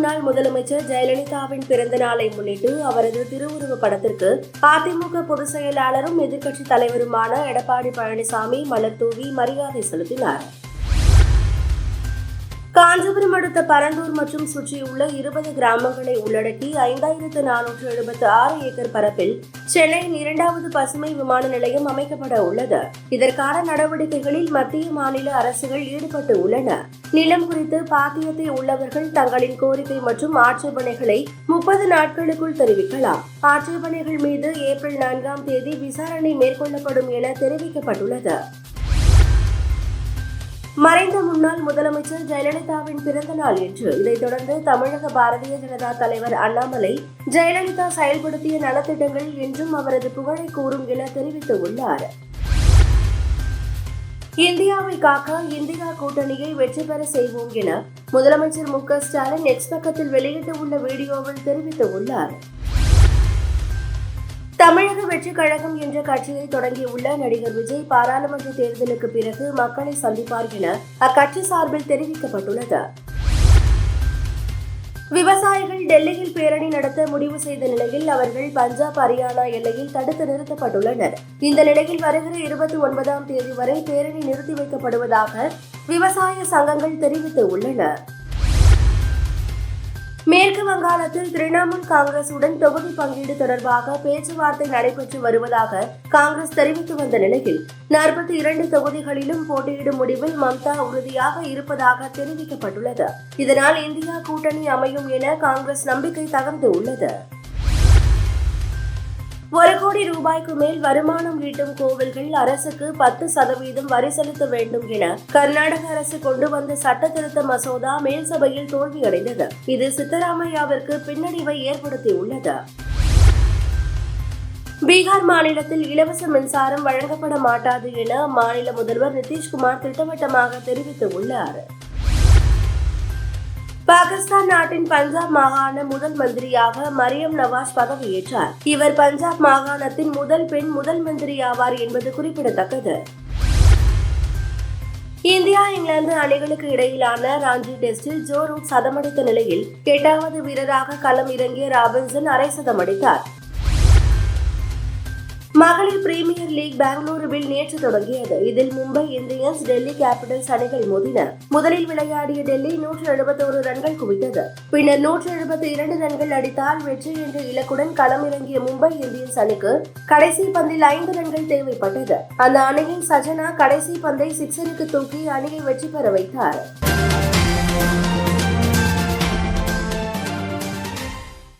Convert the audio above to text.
முன்னாள் முதலமைச்சர் ஜெயலலிதாவின் பிறந்த நாளை முன்னிட்டு அவரது திருவுருவ படத்திற்கு அதிமுக பொதுச் செயலாளரும் எதிர்க்கட்சித் தலைவருமான எடப்பாடி பழனிசாமி மலர் தூவி மரியாதை செலுத்தினார். காஞ்சிபுரம் அடுத்த பரந்தூர் மற்றும் சுற்றியுள்ள இருபது கிராமங்களை உள்ளடக்கி ஐந்தாயிரத்து நானூற்று எழுபத்து ஆறு ஏக்கர் பரப்பில் சென்னையின் இரண்டாவது பசுமை விமான நிலையம் அமைக்கப்பட உள்ளது. இதற்கான நடவடிக்கைகளில் மத்திய மாநில அரசுகள் ஈடுபட்டு உள்ளன. நிலம் குறித்து பாத்தியத்தை உள்ளவர்கள் தங்களின் கோரிக்கை மற்றும் ஆட்சேபனைகளை முப்பது நாட்களுக்குள் தெரிவிக்கலாம். ஆட்சேபனைகள் மீது ஏப்ரல் நான்காம் தேதி விசாரணை மேற்கொள்ளப்படும் என தெரிவிக்கப்பட்டுள்ளது. மறைந்த முன்னாள் முதலமைச்சர் ஜெயலலிதாவின் பிறந்த நாள் என்று இதைத் தொடர்ந்து தமிழக பாரதிய ஜனதா தலைவர் அண்ணாமலை ஜெயலலிதா செயல்படுத்திய நலத்திட்டங்கள் என்றும் அவரது புகழை கூறும் என தெரிவித்துள்ளார் இந்தியாவை காக்க இந்தியா கூட்டணியை வெற்றி பெற செய்வோம் என முதலமைச்சர் மு க ஸ்டாலின் எக்ஸ் பக்கத்தில் வெளியிட்டுள்ள வீடியோவில் தெரிவித்துள்ளார் தமிழக வெற்றி கழகம் என்ற கட்சியை தொடங்கியுள்ள நடிகர் விஜய் பாராளுமன்ற தேர்தலுக்கு பிறகு மக்களை சந்திப்பார் என அக்கட்சி சார்பில் தெரிவிக்கப்பட்டுள்ளது. விவசாயிகள் டெல்லியில் பேரணி நடத்த முடிவு செய்த நிலையில் அவர்கள் பஞ்சாப் ஹரியானா எல்லையில் தடுத்து நிறுத்தப்பட்டுள்ளனர். இந்த நிலையில் வருகிற இருபத்தி ஒன்பதாம் தேதி வரை பேரணி நிறுத்தி வைக்கப்படுவதாக விவசாய சங்கங்கள் தெரிவித்துள்ளன மேற்கு வங்காளத்தில் திரிணாமுல் காங்கிரசுடன் தொகுதி பங்கீடு தொடர்பாக பேச்சுவார்த்தை நடைபெற்று வருவதாக காங்கிரஸ் தெரிவித்து வந்த நிலையில் நாற்பத்தி இரண்டு தொகுதிகளிலும் போட்டியிடும் முடிவில் மம்தா உறுதியாக இருப்பதாக தெரிவிக்கப்பட்டுள்ளது. இதனால் இந்தியா கூட்டணி அமையும் என காங்கிரஸ் நம்பிக்கை தகர்ந்து உள்ளது. ஒரு கோடி ரூபாய்க்கு மேல் வருமானம் ஈட்டும் கோவில்கள் அரசுக்கு பத்து சதவீதம் வரி செலுத்த வேண்டும் என கர்நாடக அரசு கொண்டு வந்த சட்ட திருத்த மசோதா மேல் சபையில் தோல்வியடைந்தது. இது சித்தராமையாவிற்கு பின்னடைவை ஏற்படுத்தியுள்ளது. பீகார் மாநிலத்தில் இலவச மின்சாரம் வழங்கப்பட மாட்டாது என மாநில முதல்வர் நிதிஷ்குமார் திட்டவட்டமாக தெரிவித்துள்ளார். பாகிஸ்தான் நாட்டின் பஞ்சாப் மாகாண முதல் மந்திரியாக மரியம் நவாஸ் பதவியேற்றார். இவர் பஞ்சாப் மாகாணத்தின் முதல் பெண் முதல் மந்திரி ஆவார் என்பது குறிப்பிடத்தக்கது. இந்தியா இங்கிலாந்து அணிகளுக்கு இடையிலான ராஞ்சி டெஸ்டில் ஜோ ரூட் சதமடித்த நிலையில் எட்டாவது வீரராக களம் இறங்கிய ராபின்சன் அரை சதமடித்தார். மகளிர் பிரீமியர் லீக் பெங்களூருவில் நேற்று தொடங்கியது. இதில் மும்பை இந்தியன்ஸ் டெல்லி கேபிட்டல்ஸ் அணிகள் மோதின. முதலில் விளையாடிய டெல்லி நூற்று எழுபத்தோரு ரன்கள் குவித்தது. பின்னர் நூற்று எழுபத்தி இரண்டு ரன்கள் அடித்தால் வெற்றி என்ற இலக்குடன் களமிறங்கிய மும்பை இந்தியன்ஸ் அணிக்கு கடைசி பந்தில் ஐந்து ரன்கள் தேவைப்பட்டது. அந்த அணியின் சஜனா கடைசி பந்தை சிக்ஸருக்கு தூக்கி அணியை வெற்றி பெற வைத்தார்.